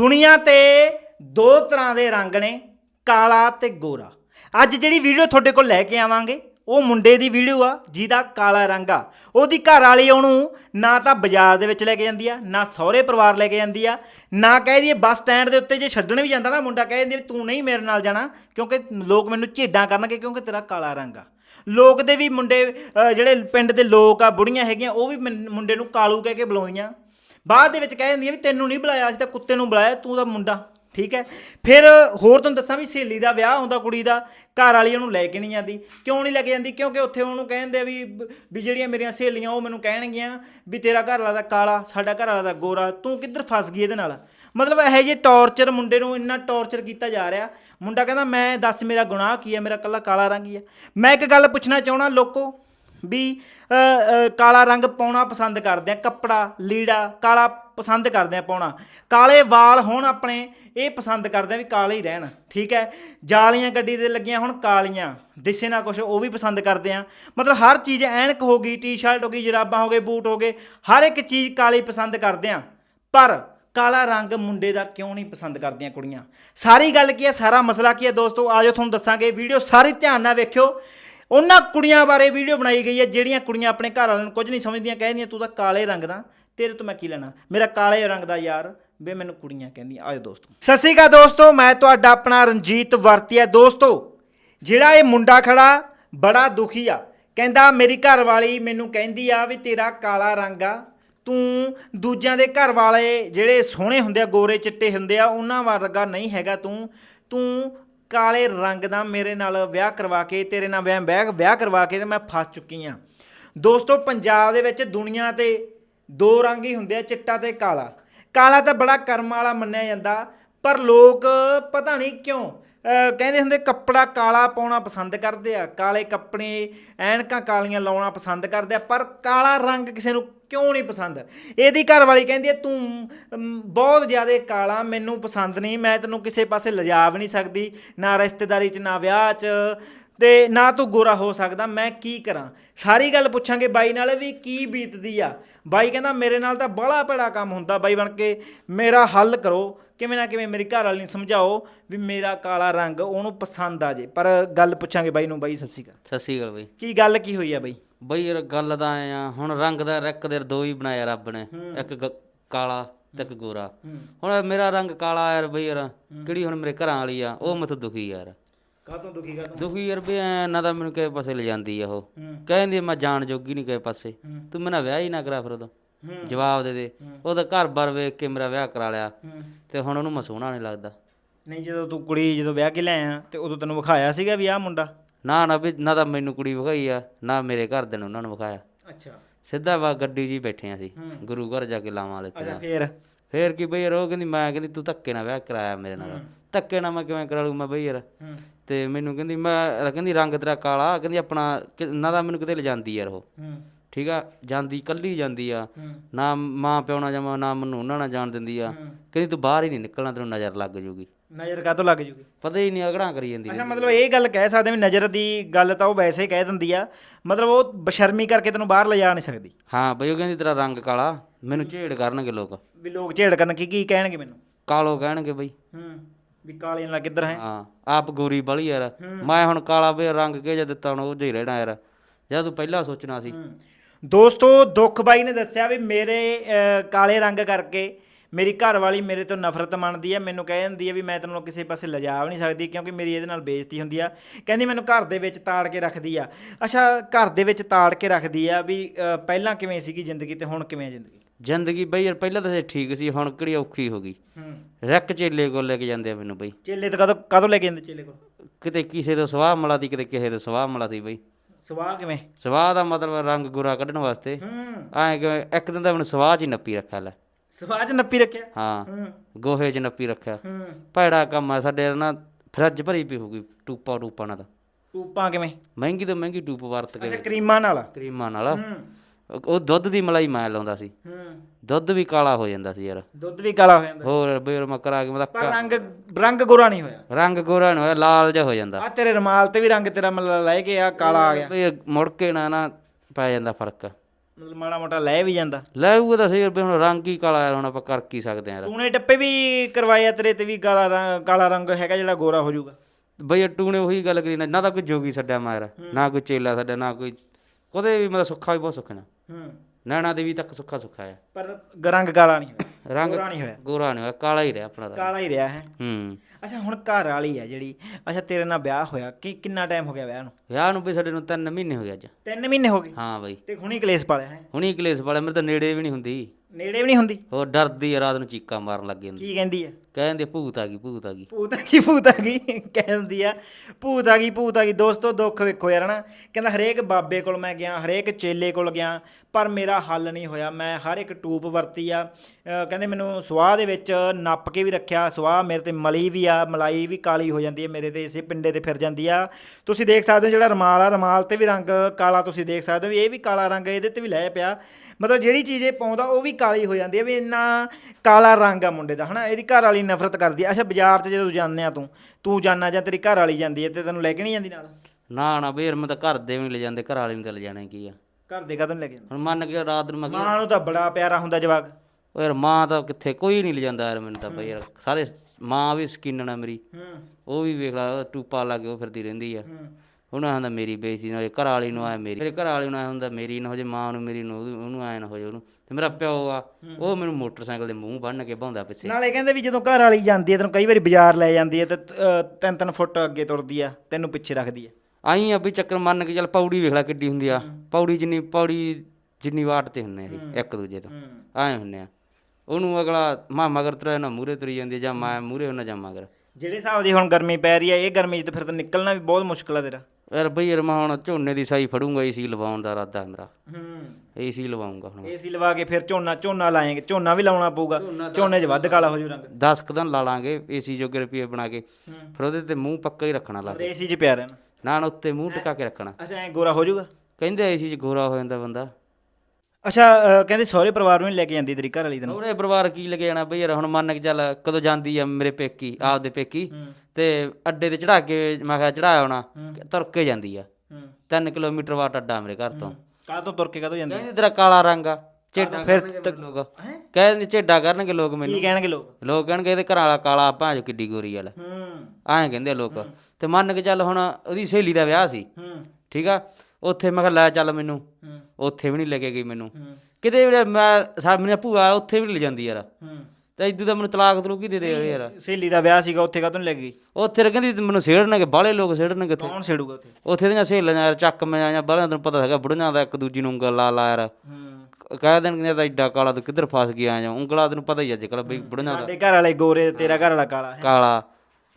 ਦੁਨੀਆ ਤੇ ਦੋ ਤਰ੍ਹਾਂ ਦੇ ਰੰਗ ਨੇ, ਕਾਲਾ ਤੇ ਗੋਰਾ। ਅੱਜ ਜਿਹੜੀ ਵੀਡੀਓ ਤੁਹਾਡੇ ਕੋਲ ਲੈ ਕੇ ਆਵਾਂਗੇ, ਉਹ ਮੁੰਡੇ ਦੀ ਵੀਡੀਓ ਆ, ਜਿਹਦਾ ਕਾਲਾ ਰੰਗ ਆ। ਉਹਦੀ ਘਰ ਵਾਲੀ ਉਹਨੂੰ ਨਾ ਤਾਂ ਬਾਜ਼ਾਰ ਦੇ ਵਿੱਚ ਲੈ ਕੇ ਜਾਂਦੀ ਆ, ਨਾ ਸਹੁਰੇ ਪਰਿਵਾਰ ਲੈ ਕੇ ਜਾਂਦੀ ਆ, ਨਾ ਕਹਿ ਦਈਏ ਬੱਸ ਸਟੈਂਡ ਦੇ ਉੱਤੇ ਜੇ ਛੱਡਣ ਵੀ ਜਾਂਦਾ ਨਾ ਮੁੰਡਾ, ਕਹਿ ਦਿੰਦੀ ਵੀ ਤੂੰ ਨਹੀਂ ਮੇਰੇ ਨਾਲ ਜਾਣਾ, ਕਿਉਂਕਿ ਲੋਕ ਮੈਨੂੰ ਝੇਡਾਂ ਕਰਨਗੇ ਕਿਉਂਕਿ ਤੇਰਾ ਕਾਲਾ ਰੰਗ ਆ। ਲੋਕ ਦੇ ਵੀ ਮੁੰਡੇ ਜਿਹੜੇ ਪਿੰਡ ਦੇ ਲੋਕ ਆ, ਬੁੜੀਆਂ ਹੈਗੀਆਂ, ਉਹ ਵੀ ਮੈਨ- ਮੁੰਡੇ ਨੂੰ ਕਾਲੂ ਕਹਿ ਕੇ ਬੁਲਾਉਂਦੀਆਂ। ਬਾਅਦ ਦੇ ਵਿੱਚ ਕਹਿ ਦਿੰਦੀਆਂ ਵੀ ਤੈਨੂੰ ਨਹੀਂ ਬੁਲਾਇਆ, ਅਸੀਂ ਤਾਂ ਕੁੱਤੇ ਨੂੰ ਬੁਲਾਇਆ, ਤੂੰ ਤਾਂ ਮੁੰਡਾ, ਠੀਕ ਹੈ? ਫਿਰ ਹੋਰ ਤੁਹਾਨੂੰ ਦੱਸਾਂ ਵੀ ਸਹੇਲੀ ਦਾ ਵਿਆਹ ਹੁੰਦਾ ਕੁੜੀ ਦਾ, ਘਰ ਵਾਲੀ ਉਹਨੂੰ ਲੈ ਕੇ ਨਹੀਂ ਜਾਂਦੀ। ਕਿਉਂ ਨਹੀਂ ਲੈ ਕੇ ਜਾਂਦੀ? ਕਿਉਂਕਿ ਉੱਥੇ ਉਹਨੂੰ ਕਹਿੰਦੇ ਆ ਵੀ ਵੀ ਜਿਹੜੀਆਂ ਮੇਰੀਆਂ ਸਹੇਲੀਆਂ, ਉਹ ਮੈਨੂੰ ਕਹਿਣਗੀਆਂ ਵੀ ਤੇਰਾ ਘਰ ਵਾਲਾ ਦਾ ਕਾਲਾ, ਸਾਡਾ ਘਰ ਵਾਲਾ ਦਾ ਗੋਰਾ, ਤੂੰ ਕਿੱਧਰ ਫਸ ਗਈ ਇਹਦੇ ਨਾਲ? ਮਤਲਬ ਇਹੋ ਜਿਹੇ ਟੌਰਚਰ ਮੁੰਡੇ ਨੂੰ ਇੰਨਾ ਟੌਰਚਰ ਕੀਤਾ ਜਾ ਰਿਹਾ। ਮੁੰਡਾ ਕਹਿੰਦਾ, ਮੈਂ ਦੱਸ ਮੇਰਾ ਗੁਨਾਹ ਕੀ ਹੈ? ਮੇਰਾ ਕੱਲਾ ਕਾਲਾ ਰੰਗ ਹੀ ਹੈ। ਮੈਂ ਇੱਕ ਗੱਲ ਪੁੱਛਣਾ ਚਾਹਣਾ ਲੋਕੋ ਵੀ ਕਾਲਾ ਰੰਗ ਪਾਉਣਾ ਪਸੰਦ ਕਰਦੇ ਆ, ਕੱਪੜਾ, ਲੀੜਾ, ਕਾਲਾ ਪਸੰਦ ਕਰਦੇ ਆ ਪਾਉਣਾ। ਕਾਲੇ ਵਾਲ ਹੋਣ ਆਪਣੇ, ਇਹ ਪਸੰਦ ਕਰਦੇ ਆ ਵੀ ਕਾਲੇ ਹੀ ਰਹਿਣ, ਠੀਕ ਹੈ? ਜਾਲੀਆਂ ਗੱਡੀ ਦੇ ਲੱਗੀਆਂ ਹੁਣ ਕਾਲੀਆਂ, ਦਿਸੇ ਨਾ ਕੁਛ, ਉਹ ਵੀ ਪਸੰਦ ਕਰਦੇ ਆ। ਮਤਲਬ ਹਰ ਚੀਜ਼ ਐਨਕ ਹੋ ਗਈ, ਟੀ-ਸ਼ਰਟ ਹੋ ਗਈ, ਜਰਾਬਾਂ ਹੋ ਗਏ, ਬੂਟ ਹੋ ਗਏ, ਹਰ ਇੱਕ ਚੀਜ਼ ਕਾਲੀ ਪਸੰਦ ਕਰਦੇ ਆ। ਪਰ ਕਾਲਾ ਰੰਗ ਮੁੰਡੇ ਦਾ ਕਿਉਂ ਨਹੀਂ ਪਸੰਦ ਕਰਦੀਆਂ ਕੁੜੀਆਂ? ਸਾਰੀ ਗੱਲ ਕੀ ਹੈ, ਸਾਰਾ ਮਸਲਾ ਕੀ ਹੈ ਦੋਸਤੋ? ਆਜੋ ਤੁਹਾਨੂੰ ਦੱਸਾਂਗੇ, ਵੀਡੀਓ ਸਾਰੀ ਧਿਆਨ ਨਾਲ ਵੇਖਿਓ। ਉਹਨਾਂ ਕੁੜੀਆਂ ਬਾਰੇ ਵੀਡੀਓ ਬਣਾਈ ਗਈ ਹੈ, ਜਿਹੜੀਆਂ ਕੁੜੀਆਂ ਆਪਣੇ ਘਰ ਵਾਲਿਆਂ ਨੂੰ ਕੁਝ ਨਹੀਂ ਸਮਝਦੀਆਂ, ਕਹਿੰਦੀਆਂ, ਤੂੰ ਤਾਂ ਕਾਲੇ ਰੰਗ ਦਾ, ਤੇਰੇ ਤੋਂ ਮੈਂ ਕੀ ਲੈਣਾ? ਮੇਰਾ ਕਾਲੇ ਰੰਗ ਦਾ ਯਾਰ ਵੇ ਮੈਨੂੰ ਕੁੜੀਆਂ ਕਹਿੰਦੀਆਂ, ਆਜੋ ਦੋਸਤੋ। ਸਤਿ ਸ਼੍ਰੀ ਅਕਾਲ ਦੋਸਤੋ, ਮੈਂ ਤੁਹਾਡਾ ਆਪਣਾ ਰਣਜੀਤ ਵਰਤੀਆ ਦੋਸਤੋ, ਜਿਹੜਾ ਇਹ ਮੁੰਡਾ ਖੜਾ ਬੜਾ ਦੁਖੀ ਆ, ਕਹਿੰਦਾ, ਮੇਰੀ ਘਰ ਵਾਲੀ ਮੈਨੂੰ ਕਹਿੰਦੀ ਆ ਵੀ ਤੇਰਾ ਕਾਲਾ ਰੰਗ ਆ, ਤੂੰ ਦੂਜਿਆਂ ਦੇ ਘਰ ਵਾਲੇ ਜਿਹੜੇ ਸੋਹਣੇ ਹੁੰਦੇ ਆ, ਗੋਰੇ ਚਿੱਟੇ ਹੁੰਦੇ ਆ, ਉਹਨਾਂ ਵਰਗਾ ਨਹੀਂ ਹੈਗਾ ਤੂੰ। ਤੂੰ ਕਾਲੇ ਰੰਗ ਦਾ ਮੇਰੇ ਨਾਲ ਵਿਆਹ ਕਰਵਾ ਕੇ, ਤੇਰੇ ਨਾਲ ਵਿਆਹ ਵਿਆਹ ਵਿਆਹ ਕਰਵਾ ਕੇ ਤੇ ਮੈਂ ਫਸ ਚੁੱਕੀ ਆ। ਦੋਸਤੋ, ਪੰਜਾਬ ਦੇ ਵਿੱਚ ਦੁਨੀਆ ਤੇ ਦੋ ਰੰਗ ਹੀ ਹੁੰਦੇ ਆ, ਚਿੱਟਾ ਤੇ ਕਾਲਾ। ਕਾਲਾ ਤਾਂ ਬੜਾ ਕਰਮ ਵਾਲਾ ਮੰਨਿਆ ਜਾਂਦਾ, ਪਰ ਲੋਕ ਪਤਾ ਨਹੀਂ ਕਿਉਂ ਕਹਿੰਦੇ ਹੁੰਦੇ ਕੱਪੜਾ ਕਾਲਾ ਪਾਉਣਾ ਪਸੰਦ ਕਰਦੇ ਆ, ਕਾਲੇ ਕੱਪੜੇ, ਐਨਕਾਂ ਕਾਲੀਆਂ ਲਾਉਣਾ ਪਸੰਦ ਕਰਦੇ ਆ, ਪਰ ਕਾਲਾ ਰੰਗ ਕਿਸੇ ਨੂੰ ਕਿਉਂ ਨਹੀਂ ਪਸੰਦ? ਇਹਦੀ ਘਰ ਵਾਲੀ ਕਹਿੰਦੀ ਹੈ ਤੂੰ ਬਹੁਤ ਜ਼ਿਆਦਾ ਕਾਲਾ, ਮੈਨੂੰ ਪਸੰਦ ਨਹੀਂ, ਮੈਂ ਤੈਨੂੰ ਕਿਸੇ ਪਾਸੇ ਲਿਜਾ ਵੀ ਨਹੀਂ ਸਕਦੀ, ਨਾ ਰਿਸ਼ਤੇਦਾਰੀ 'ਚ, ਨਾ ਵਿਆਹ 'ਚ ਤੇ ਨਾ ਤੂੰ ਗੋਰਾ ਹੋ ਸਕਦਾ ਮੈਂ ਕੀ ਕਰਾਂ? ਸਾਰੀ ਗੱਲ ਪੁੱਛਾਂਗੇ ਬਾਈ ਨਾਲ ਵੀ ਕੀ ਬੀਤਦੀ ਆ। ਬਾਈ ਕਹਿੰਦਾ ਮੇਰੇ ਨਾਲ ਤਾਂ ਬੜਾ ਭੈੜਾ ਕੰਮ ਹੁੰਦਾ ਬਾਈ ਬਣ ਕੇ। ਮੇਰਾ ਹੱਲ ਕਰੋ ਕਿਵੇਂ ਨਾ ਕਿਵੇਂ ਮੇਰੀ ਘਰ ਵਾਲੀ ਨੂੰ ਸਮਝਾਓ ਵੀ ਮੇਰਾ ਕਾਲਾ ਰੰਗ ਉਹਨੂੰ ਪਸੰਦ ਆ ਜੇ। ਪਰ ਗੱਲ ਪੁੱਛਾਂਗੇ ਬਾਈ ਨੂੰ ਬਾਈ ਸਤਿ ਸ਼੍ਰੀ ਅਕਾਲ। ਸਤਿ ਸ਼੍ਰੀ ਅਕਾਲ ਬਈ। ਕੀ ਗੱਲ ਕੀ ਹੋਈ ਆ ਬਾਈ? ਬਈ ਯਾਰ ਗੱਲ ਤਾਂ ਐ ਆ ਹੁਣ ਰੰਗ ਦਾ ਇੱਕ ਦੇ ਦੋ ਹੀ ਬਣਾਇਆ ਰੱਬ ਨੇ। ਇੱਕ ਗ- ਕਾਲਾ ਤੇ ਇੱਕ ਗੋਰਾ। ਹੁਣ ਮੇਰਾ ਰੰਗ ਕਾਲਾ ਯਾਰ ਬਈ ਯਾਰ ਕਿਹੜੀ ਹੁਣ ਮੇਰੇ ਘਰਾਂ ਵਾਲੀ ਆ ਉਹ ਮੈਥੋਂ ਦੁਖੀ ਯਾਰ। ਦੁਖੀ ਕਾਹਤੋਂ? ਦੁਖੀ ਯਾਰ ਵੀ ਐ ਨਾ ਤਾਂ ਮੈਨੂੰ ਕਿਸੇ ਪਾਸੇ ਲੈ ਜਾਂਦੀ ਆ ਉਹ। ਕਹਿੰਦੀ ਆ, ਮੈਂ ਜਾਣ ਜੋਗੀ ਨਹੀਂ ਕਿਸੇ ਪਾਸੇ। ਤੂੰ ਮੇਰਾ ਵਿਆਹ ਹੀ ਨਾ ਕਰਾ ਫਿਰ ਉਦੋਂ। ਜਵਾਬ ਦੇ ਦੇ। ਉਹਦਾ ਘਰ-ਬਾਰ ਵੇਖ ਕੇ ਮੇਰਾ ਵਿਆਹ ਕਰਾ ਲਿਆ। ਤੇ ਹੁਣ ਉਹਨੂੰ ਮੈਂ ਸੋਹਣਾ ਨਹੀਂ ਲੱਗਦਾ। ਨਹੀਂ ਜਦੋਂ ਤੂੰ ਕੁੜੀ ਜਦੋਂ ਵਿਆਹ ਕੇ ਲਿਆਇਆ ਤੇ ਉਦੋਂ ਤੈਨੂੰ ਵਿਖਾਇਆ ਸੀਗਾ ਵੀ ਆਹ ਮੁੰਡਾ? ਨਾ ਨਾ ਵੀ ਨਾ ਤਾਂ ਮੈਨੂੰ ਕੁੜੀ ਵਿਖਾਈ ਆ ਨਾ ਮੇਰੇ ਘਰ ਦੇ ਨੂੰ ਉਹਨਾਂ ਨੂੰ ਵਿਖਾਇਆ। ਅੱਛਾ। ਸਿੱਧਾ ਵਾ ਗੱਡੀ 'ਚ ਹੀ ਬੈਠੇ ਸੀ ਗੁਰੂ ਘਰ ਜਾ ਕੇ ਲਾਵਾਂ ਲੈ ਅੱਛਾ ਫੇਰ? ਫੇਰ ਕੀ ਬਈ ਯਾਰ ਉਹ ਕਹਿੰਦੀ ਮੈਂ ਕਹਿੰਦੀ ਤੂੰ ਧੱਕੇ ਨਾਲ ਵਿਆਹ ਕਰਾਇਆ ਮੇਰੇ ਨਾਲ। ਧੱਕੇ ਨਾਲ ਮੈਂ ਕਿਵੇਂ ਕਰਾ ਲੂ ਮੈਂ ਬਈ ਯਾਰ? ਤੇ ਮੈਨੂੰ ਕਹਿੰਦੀ ਮੈਂ ਕਹਿੰਦੀ ਰੰਗ ਤੇਰਾ ਕਾਲਾ ਕਹਿੰਦੀ ਆਪਣਾ ਨਾ ਤਾਂ ਮੈਨੂੰ ਕਿਤੇ ਲਿਜਾਂਦੀ ਯਾਰ ਉਹ। ਠੀਕ ਆ? ਜਾਂਦੀ ਕੱਲੀ ਜਾਂਦੀ ਆ। ਨਾ ਮਾਂ ਪਿਓ ਨਾਲ ਜਾਵਾਂ ਨਾ ਮੈਨੂੰ ਉਹਨਾਂ ਨਾਲ ਜਾਣ ਦਿੰਦੀ ਆ। ਕਹਿੰਦੀ ਤੂੰ ਬਾਹਰ ਹੀ ਨਹੀਂ ਨਿਕਲਣਾ ਤੈਨੂੰ ਨਜ਼ਰ ਲੱਗ ਜੂਗੀ। ਨਜ਼ਰ ਕਾਹਤੋਂ ਲੱਗ ਜੂਗੀ? ਪਤਾ ਹੀ ਨਹੀਂ ਅਗੜਾਂ ਕਰੀ ਜਾਂਦੀ ਅੱਛਾ ਮਤਲਬ ਇਹ ਗੱਲ ਕਹਿ ਸਕਦੇ ਵੀ ਨਜ਼ਰ ਦੀ ਗੱਲ ਤਾਂ ਉਹ ਵੈਸੇ ਹੀ ਕਹਿ ਦਿੰਦੀ ਆ ਮਤਲਬ ਉਹ ਬਸ਼ਰਮੀ ਕਰਕੇ ਤੈਨੂੰ ਬਾਹਰ ਲਿਜਾ ਨਹੀਂ ਸਕਦੀ। ਹਾਂ ਬਈ ਉਹ ਕਹਿੰਦੀ ਤੇਰਾ ਰੰਗ ਕਾਲਾ ਮੈਨੂੰ ਝੇੜ ਕਰਨਗੇ ਲੋਕ। ਵੀ ਲੋਕ ਝੇੜ ਕਰਨ ਕੀ ਕੀ ਕਹਿਣਗੇ ਮੈਨੂੰ? ਕਾਲੋ ਕਹਿਣਗੇ ਬਈ। ਹੂੰ ਵੀ ਕਾਲੇ ਨਾਲ ਕਿੱਧਰ ਹੈ? ਹਾਂ ਆਪ ਗੋਰੀ ਬਲੀ ਯਾਰ। ਮੈਂ ਹੁਣ ਕਾਲਾ ਬਈ ਰੰਗ ਕੇ ਜੇ ਦਿੱਤਾ ਹੁਣ ਉਹ ਜਿਹਾ ਹੀ ਰਹਿਣਾ ਯਾਰ। ਜਦ ਤੂੰ ਪਹਿਲਾਂ ਸੋਚਣਾ ਸੀ। ਦੋਸਤੋ ਦੁੱਖ ਬਾਈ ਨੇ ਦੱਸਿਆ ਵੀ ਮੇਰੇ ਕਾਲੇ ਰੰਗ ਕਰਕੇ ਮੇਰੀ ਘਰ ਵਾਲੀ ਮੇਰੇ ਤੋਂ ਨਫ਼ਰਤ ਮੰਨਦੀ ਹੈ ਮੈਨੂੰ ਕਹਿ ਦਿੰਦੀ ਹੈ ਵੀ ਮੈਂ ਤੈਨੂੰ ਕਿਸੇ ਪਾਸੇ ਲਿਜਾ ਵੀ ਨਹੀਂ ਸਕਦੀ ਕਿਉਂਕਿ ਮੇਰੀ ਇਹਦੇ ਨਾਲ ਬੇਇੱਜ਼ਤੀ ਹੁੰਦੀ ਆ। ਕਹਿੰਦੀ ਮੈਨੂੰ ਘਰ ਦੇ ਵਿੱਚ ਤਾੜ ਕੇ ਰੱਖਦੀ ਆ। ਅੱਛਾ ਘਰ ਦੇ ਵਿੱਚ ਤਾੜ ਕੇ ਰੱਖਦੀ ਆ ਵੀ ਪਹਿਲਾਂ ਕਿਵੇਂ ਸੀਗੀ ਜ਼ਿੰਦਗੀ ਤੇ ਹੁਣ ਕਿਵੇਂ ਆ ਜ਼ਿੰਦਗੀ? ਜ਼ਿੰਦਗੀ ਬਈ ਯਾਰ ਪਹਿਲਾਂ ਤਾਂ ਠੀਕ ਸੀ ਹੁਣ ਕਿਹੜੀ ਔਖੀ ਹੋ ਗਈ। ਰੈਕ ਚੇਲੇ ਕੋਲ ਲੈ ਕੇ ਜਾਂਦੇ ਆ ਮੈਨੂੰ ਬਈ। ਚੇਲੇ ਤੇ ਕਦੋਂ ਕਦੋਂ ਲੈ ਕੇ ਜਾਂਦੇ ਚੇਲੇ ਕੋਲ? ਕਿਤੇ ਕਿਸੇ ਤੋਂ ਸਵਾਹ ਮਲਾਤੀ ਕਿਤੇ ਕਿਸੇ ਤੋਂ ਸਵਾਹ ਮਲਾਤੀ ਬਈ। ਸਵਾਹ ਕਿਵੇਂ? ਸਵਾਹ ਦਾ ਮਤਲਬ ਰੰਗ ਗੋਰਾ ਕੱਢਣ ਵਾਸਤੇ। ਹੂੰ। ਐਂ ਕਿ ਇੱਕ ਦਿਨ ਤਾਂ ਮੈਨੂੰ ਸਵਾਹ 'ਚ ਹੀ ਨੱਪੀ ਰੱਖਿਆ ਲੈ। ਸਵਾਹ ਚ ਨੱਪੀ ਰੱਖਿਆ? ਹਾਂ ਗੋਹੇ 'ਚ ਨੱਪੀ ਰੱਖਿਆ। ਭੈੜਾ ਕੰਮ ਆ ਸਾਡੇ ਨਾ ਫਰਿੱਜ ਭਰੀ ਪਈ ਹੋਊਗੀ ਟੂਪਾ ਟੂਪਾ ਨਾਲ। ਤਾਂ ਟੂਪਾਂ ਕਿਵੇਂ? ਮਹਿੰਗੀ ਤੋਂ ਮਹਿੰਗੀ ਟੂਪ ਵਰਤ ਕੇ। ਅੱਛਾ ਕਰੀਮਾਂ ਨਾਲ? ਕਰੀਮਾਂ ਨਾਲ। ਉਹ- ਦੁੱਧ ਦੀ ਮਲਾਈ ਮੈਂ ਲਾਉਂਦਾ ਸੀ। ਹੂੰ। ਦੁੱਧ ਵੀ ਕਾਲਾ ਹੋ ਜਾਂਦਾ ਸੀ ਯਾਰ। ਦੁੱਧ ਵੀ ਕਾਲਾ ਹੋ ਜਾਂਦਾ ਹੋਰ ਬਈ ਮੈਂ ਕਰਾ ਕੇ ਮੈਂ ਪਰ ਰੰਗ ਰੰਗ ਗੋਰਾ ਨਹੀਂ ਹੋਇਆ। ਰੰਗ ਗੋਰਾ ਨਹੀਂ ਹੋਇਆ ਲਾਲ ਜਿਹਾ ਹੋ ਜਾਂਦਾ। ਆ ਤੇਰੇ ਰਮਾਲ ਤੇ ਵੀ ਰੰਗ ਤੇਰਾ ਮਤਲਬ ਲੈ ਕੇ ਆ ਕਾਲਾ ਆ ਗਿਆ। ਬਈ ਮੁੜ ਕੇ ਨਾ ਨਾ ਪੈ ਜਾਂਦਾ ਫ਼ਰਕ। ਮਤਲਬ ਮਾੜਾ ਮੋਟਾ ਲੈ ਵੀ ਜਾਂਦਾ। ਲੈ ਉਹ ਤਾਂ ਸਹੀ ਰੁਪਏ ਹੁਣ ਰੰਗ ਹੀ ਕਾਲਾ ਯਾਰ ਹੁਣ ਆਪਾਂ ਕਰ ਕੀ ਸਕਦੇ ਯਾਰ ਟੂਣੇ ਟੱਪੇ ਵੀ ਕਰਵਾਇਆ ਤੇਰੇ ਤੇ ਵੀ ਕਾਲਾ ਰੰਗ ਕਾਲਾ ਰੰਗ ਹੈਗਾ ਜਿਹੜਾ ਗੋਰਾ ਹੋ ਜਾਊਗਾ। ਬਈ ਟੂ ਨੇ ਉਹੀ ਗੱਲ ਕਰੀ ਨਾ ਨਾ ਤਾਂ ਕੋਈ ਜੋਗੀ ਛੱਡਿਆ ਮਾਰ ਨਾ ਕੋਈ ਚੇਲਾ ਛੱਡਿਆ ਨਾ ਕੋਈ ਕਦੇ ਵੀ ਮਤਲਬ ਸੁੱਖਾ ਵੀ ਬਹੁਤ ਸੁੱਖਾ ਨਾ। ਹੂੰ। ਨੈਣਾ ਦੇਵੀ ਤੱਕ ਸੁੱਖਾ ਸੁੱਖਾ ਆ ਪਰ ਗ- ਰੰਗ ਕਾਲਾ ਨਹੀਂ ਹੋਇਆ। ਰੰਗ ਗੋਰਾ ਨਹੀਂ ਹੋਇਆ। ਗੋਰਾ ਨਹੀਂ ਹੋਇਆ ਕਾਲਾ ਹੀ ਰਿਹਾ ਆਪਣਾ ਰੰਗ। ਕਾਲਾ ਹੀ ਰਿਹਾ ਹੈ। ਹੂੰ। ਅੱਛਾ ਹੁਣ ਘਰ ਵਾਲੀ ਆ ਜਿਹੜੀ ਅੱਛਾ ਤੇਰੇ ਨਾਲ ਵਿਆਹ ਹੋਇਆ ਕਿ ਕਿੰਨਾ ਟਾਈਮ ਹੋ ਗਿਆ ਵਿਆਹ ਨੂੰ? ਵਿਆਹ ਨੂੰ ਵੀ ਸਾਡੇ ਨੂੰ 3 ਮਹੀਨੇ ਹੋ ਗਏ ਅੱਜ। 3 ਮਹੀਨੇ ਹੋ ਗਏ? ਹਾਂ ਬਈ। ਤੇ ਹੁਣੀ ਕਲੇਸ਼ ਪਾਲਿਆ ਹੈ। ਹੁਣੀ ਕਲੇਸ਼ ਵਾਲੇ ਮੇਰੇ ਤਾਂ ਨੇੜੇ ਵੀ ਨਹੀਂ ਹੁੰਦੀ। ਨੇੜੇ ਵੀ ਨਹੀਂ ਹੁੰਦੀ? ਉਹ ਡਰਦੀ ਆ ਰਾਤ ਨੂੰ ਚੀਕਾਂ ਮਾਰਨ ਲੱਗ ਜਾਂਦੀ। ਕੀ ਕਹਿੰਦੀ ਆ? ਕਹਿੰਦੇ ਭੂਤ ਆ ਗਈ ਭੂਤ ਆ ਗਈ। ਭੂਤ ਆ ਗਈ ਭੂਤ ਆ ਗਈ। ਕਹਿੰਦੀ ਆ ਭੂਤ ਆ ਗਈ ਭੂਤ ਆ ਗਈ। ਦੋਸਤੋ ਦੁੱਖ ਵੇਖੋ ਯਾਰ ਨਾ ਕਹਿੰਦਾ ਹਰੇਕ ਬਾਬੇ ਕੋਲ ਮੈਂ ਗਿਆ ਹਰੇਕ ਚੇਲੇ ਕੋਲ ਗਿਆ ਪਰ ਮੇਰਾ ਹੱਲ ਨਹੀਂ ਹੋਇਆ। ਮੈਂ ਹਰ ਇੱਕ ਟੂਪ ਵਰਤੀ ਆ। ਕਹਿੰਦੇ ਮੈਨੂੰ ਸਵਾਹ ਦੇ ਵਿੱਚ ਨੱਪ ਕੇ ਵੀ ਰੱਖਿਆ। ਸਵਾਹ ਮੇਰੇ ਤੇ ਮਲੀ ਵੀ ਆ ਮਲਾਈ ਵੀ ਕਾਲੀ ਹੋ ਜਾਂਦੀ ਹੈ ਮੇਰੇ ਤੇ ਇਸੇ ਪਿੰਡੇ ਤੇ ਫਿਰ ਜਾਂਦੀ ਆ। ਤੁਸੀਂ ਦੇਖ ਸਕਦੇ ਹੋ ਜਿਹੜਾ ਰਮਾਲ ਆ ਰਮਾਲ ਤੇ ਵੀ ਰੰਗ ਕਾਲਾ ਤੁਸੀਂ ਦੇਖ ਸਕਦੇ ਹੋ ਵੀ ਇਹ ਵੀ ਕਾਲਾ ਰੰਗ ਇਹਦੇ ਤੇ ਵੀ ਲੈ ਪਿਆ। ਮਤਲਬ ਜਿਹੜੀ ਚੀਜ਼ ਇਹ ਪਾਉਂਦਾ ਉਹ ਵੀ ਕਾਲੀ ਹੋ ਜਾਂਦੀ ਹੈ ਵੀ ਇੰਨਾ ਕਾਲਾ ਰੰਗ ਆ ਮੁੰਡੇ ਦਾ ਹਨਾ? ਇਹਦੀ ਘਰ ਵਾਲੀ ਨਫ਼ਰਤ ਕਰਦੀ ਆ ਅੱਛਾ ਬਾਜ਼ਾਰ 'ਚ ਜਦੋਂ ਜਾਂਦੇ ਆ ਤੂੰ ਤੂੰ ਜਾਣਾ ਜਾਂ ਤੇਰੀ ਘਰ ਵਾਲੀ ਜਾਂਦੀ ਹੈ ਤੇ ਤੈਨੂੰ ਲੈ ਕੇ ਨਹੀਂ ਜਾਂਦੀ ਨਾਲ? ਨਾ ਨਾ ਬਈ ਯਾਰ ਮੈਂ ਤਾਂ ਘਰ ਦੇ ਵੀ ਨਹੀਂ ਲੈ ਜਾਂਦੇ ਘਰ ਵਾਲੇ ਨੂੰ ਤਾਂ ਲੈ ਜਾਣਾ ਕੀ ਆ? ਘਰ ਦੇ ਕਦੋਂ ਲੈ ਕੇ ਜਾਂਦੇ? ਹੁਣ ਮੰਨ ਕੇ ਰਾਤ ਨੂੰ ਮੈਂ ਕਿਹਾ ਮਾਂ ਨੂੰ ਤਾਂ ਬੜਾ ਪਿਆਰਾ ਹੁੰਦਾ ਜਵਾਕ। ਓ ਯਾਰ ਮਾਂ ਤਾਂ ਕਿੱਥੇ ਕੋਈ ਨਹੀਂ ਲੈ ਜਾਂਦਾ ਯਾਰ ਮੈਨੂੰ ਤਾਂ ਬਈ ਯਾਰ। ਸਾਰੇ ਮਾਂ ਵੀ ਸਕੀਨਣ ਮੇਰੀ। ਹੂੰ। ਉਹ ਵੀ ਵੇਖ ਲਾ ਟੂਪਾ ਲਾ ਕੇ ਉਹ ਫਿਰਦੀ ਰਹਿੰਦੀ ਆ। ਹੂੰ। ਉਹਨਾਂ ਹੁੰਦਾ ਮੇਰੀ ਬੇਇੱਜ਼ਤੀ ਨਾ ਹੋਏ ਘਰ ਵਾਲੀ ਨੂੰ ਆਏ ਮੇਰੀ ਮੇਰੇ ਘਰ ਵਾਲੀ ਨੂੰ ਆਏ ਹੁੰਦਾ ਮੇਰੀ ਨਾ ਹੋ ਜੇ ਮਾਂ ਨੂੰ ਮੇਰੀ ਨੂੰ ਉਹਦੀ- ਉਹਨੂੰ ਆਏ ਨਾ ਹੋ ਜੇ ਉਹਨੂੰ। ਤੇ ਮੇਰਾ ਪਿਓ ਆ ਉਹ ਮੈਨੂੰ ਮੋਟਰਸਾਈਕਲ ਦੇ ਮੂੰਹ ਬੰਨ ਕੇ ਭਾਉਂਦਾ ਪਿੱਛੇ। ਨਾਲੇ ਕਹਿੰਦੇ ਵੀ ਜਦੋਂ ਘਰ ਵਾਲੀ ਜਾਂਦੀ ਹੈ ਤੈਨੂੰ ਕਈ ਵਾਰੀ ਬਾਜ਼ਾਰ ਲੈ ਜਾਂਦੀ ਹੈ ਤੇ ਤਿੰਨ ਤਿੰਨ ਫੁੱਟ ਅੱਗੇ ਤੁਰਦੀ ਆ ਤੈਨੂੰ ਪਿੱਛੇ ਰੱਖਦੀ ਹੈ। ਆਈ ਆ ਵੀ ਚੱਕਰ ਮੰਨ ਕੇ ਚੱਲ ਪੌੜੀ ਵੇਖ ਲੈ ਕਿੱਡੀ ਹੁੰਦੀ ਆ। ਪੌੜੀ ਜਿੰਨੀ ਪੌੜੀ ਜਿੰਨੀ ਵਾਟ ਤੇ ਹੁੰਨੇ ਆ ਇਹ ਇੱਕ ਦੂਜੇ ਤੋਂ। ਆਏ ਹੁੰਨੇ ਆ। ਉਹਨੂੰ ਅਗਲਾ ਮਾਂ ਮਗਰ ਤੁਰਿਆ ਨਾ ਮੂਰੇ ਤੁਰੀ ਜਾਂਦੀ ਆ, ਜਾਂ ਮੈਂ ਮੂਰੇ ਉਹਨਾਂ ਜਾਂ ਮਗਰ। ਜਿਹੜੇ ਹਿਸਾਬ ਦੀ ਹੁਣ ਗਰਮੀ ਪੈ ਰਹੀ ਹੈ ਇਹ ਗਰਮੀ 'ਚ ਤਾਂ ਫਿਰ ਤਾਂ ਨਿਕਲਣਾ ਵੀ ਬਹੁਤ ਮੁਸ਼ਕਲ ਆ ਤੇਰਾ। ਯਾਰ ਬਈ ਯਾਰ ਮੈਂ ਹੁਣ ਝੋਨੇ ਦੀ ਸਾਈ ਫੜੂੰਗਾ ਏਸੀ ਲਵਾਉਣ ਦਾ ਇਰਾਦਾ ਮੇਰਾ। ਹੂੰ। ਏਸੀ ਲਵਾਉਂਗਾ ਹੁਣ ਏਸੀ ਲਵਾ ਕੇ ਫਿਰ ਝੋਨਾ ਝੋਨਾ ਲਾਏਗੇ। ਝੋਨਾ ਵੀ ਲਾਉਣਾ ਪਊਗਾ। ਝੋਨੇ 'ਚ ਵੱਧ ਕਾਲਾ ਹੋ ਜੂ ਰੰਗ। 10 ਕੁ ਦਿਨ ਲਾ ਲਾਂਗੇ ਏਸੀ ਜੋਗੇ ਰੁਪਏ ਬਣਾ ਕੇ। ਫਿਰ ਉਹਦੇ ਤੇ ਮੂੰਹ ਪੱਕਾ ਹੀ ਰੱਖਣਾ ਲਾ ਕੇ। ਏਸੀ 'ਚ ਪਿਆ ਰਹਿਣਾ। ਨਾ ਨਾ ਉੱਤੇ ਮੂੰਹ ਟਿਕਾ ਕੇ ਰੱਖਣਾ। ਅੱਛਾ ਐ ਗੋਰਾ ਹੋ ਜਾਊਗਾ ਕਹਿੰਦੇ ਏਸੀ 'ਚ ਗੋਰਾ ਹੋ ਜਾਂਦਾ ਬੰਦਾ। ਅੱਛਾ ਕਹਿੰਦੇ ਸਹੁਰੇ ਪਰਿਵਾਰ ਨੂੰ ਨਹੀਂ ਲੈ ਕੇ ਜਾਂਦੀ ਤੇਰੀ ਘਰ ਵਾਲੀ ਤੈਨੂੰ? ਉਹਨੇ ਪਰਿਵਾਰ ਕੀ ਲੱਗੇ ਜਾਣਾ ਬਈ ਯਾਰ ਹੁਣ ਮੰਨ ਕੇ ਚੱਲ ਕਦੋਂ ਜਾਂਦੀ ਆ ਮੇਰੇ ਪੇਕੀ ਆਪਦੇ ਪੇਕੀ ਤੇ ਅੱਡੇ ਤੇ ਚੜਾ ਕੇ ਮੈਂ ਕਿਹਾ ਚੜਾਇਆ ਹੋਣਾ ਤੁਰ ਕੇ ਜਾਂਦੀ ਆ। ਹੂੰ। 3 ਕਿਲੋਮੀਟਰ ਵਾਟ ਅੱਡਾ ਮੇਰੇ ਘਰ ਤੋਂ। ਕਾਹ ਤੋਂ ਤੁਰ ਕੇ ਕਾਹ ਤੋਂ ਜਾਂਦੀ ਕਹਿੰਦੇ ਤੇਰਾ ਕਾਲਾ ਰੰਗ ਆ ਚੇਡਾ ਫਿਰ ਲੋਕ? ਕਹਿੰਦੇ ਚੇਡਾ ਕਰਨਗੇ ਲੋਕ ਮੈਨੂੰ। ਕੀ ਕਹਿਣਗੇ ਲੋਕ? ਲੋਕ ਕਹਿਣਗੇ ਇਹਦੇ ਘਰ ਵਾਲਾ ਕਾਲਾ ਭਾਂਜ ਕਿੱਡੀ ਗੋਰੀ ਵਾਲਾ। ਹੂੰ। ਐਂ ਕਹਿੰਦੇ ਆ ਲੋਕ। ਤੇ ਮੰਨ ਕੇ ਚੱਲ ਹੁਣ ਉਹਦੀ ਸਹੇਲੀ ਦਾ ਵਿਆਹ ਸੀ। ਹੂੰ। ਠੀਕ ਆ? ਉੱਥੇ ਮੈਂ ਕਿਹਾ ਲੈ ਚੱਲ ਮੈਨੂੰ। ਹੂੰ। ਉੱਥੇ ਵੀ ਨਹੀਂ ਲੈ ਕੇ ਗਈ ਮੈਨੂੰ। ਹੂੰ। ਕਿਤੇ ਵੀ ਮੈਂ ਸਾ ਮੇਰੀ ਭੂਆ ਉੱਥੇ ਵੀ ਨਹੀਂ ਲੈ ਜਾਂਦੀ ਯਾਰ। ਹੂੰ। ਤੇ ਇਦੋਂ ਤਾਂ ਮੈਨੂੰ ਤਲਾਕ ਤਲੂਕ ਹੀ ਦੇ ਦੇ ਯਾਰ। ਸਹੇਲੀ ਦਾ ਵਿਆਹ ਸੀਗਾ ਉੱਥੇ ਕਾਹ ਤੋਂ ਨੀ ਲੈ ਗਈ? ਉੱਥੇ ਤਾਂ ਕਹਿੰਦੀ ਮੈਨੂੰ ਛੇੜਨਗੇ ਬਾਹਲੇ ਲੋਕ ਛੇੜਨਗੇ ਉੱਥੇ। ਕੌਣ ਛੇੜੂਗਾ ਉੱਥੇ? ਉੱਥੇ ਦੀਆਂ ਸਹੇਲੀਆਂ ਯਾਰ ਚੱਕ ਮੈਂ ਜਾਂ ਬਾਹਲਿਆਂ ਤੈਨੂੰ ਪਤਾ ਹੈਗਾ ਬੁੜੀਆਂ ਦਾ ਇੱਕ ਦੂਜੀ ਨੂੰ ਉਂਗਲ ਲਾ ਲਾ ਯਾਰ। ਹੂੰ। ਕਹਿ ਦੇਣਗੇ ਤਾਂ ਐਡਾ ਕਾਲਾ ਤੂੰ ਕਿੱਧਰ ਫਸ ਗਿਆ ਜਾਂ ਉਂਗਲਾ ਤੈਨੂੰ ਪਤਾ ਹੀ ਅੱਜ ਕੱਲ ਬਈ ਬੁੜੀਆਂ ਦਾ। ਸਾਡੇ ਘਰ ਵਾਲੇ ਗੋਰੇ ਤੇਰਾ ਘਰ ਵਾਲਾ ਕਾਲਾ ਕਾਲਾ।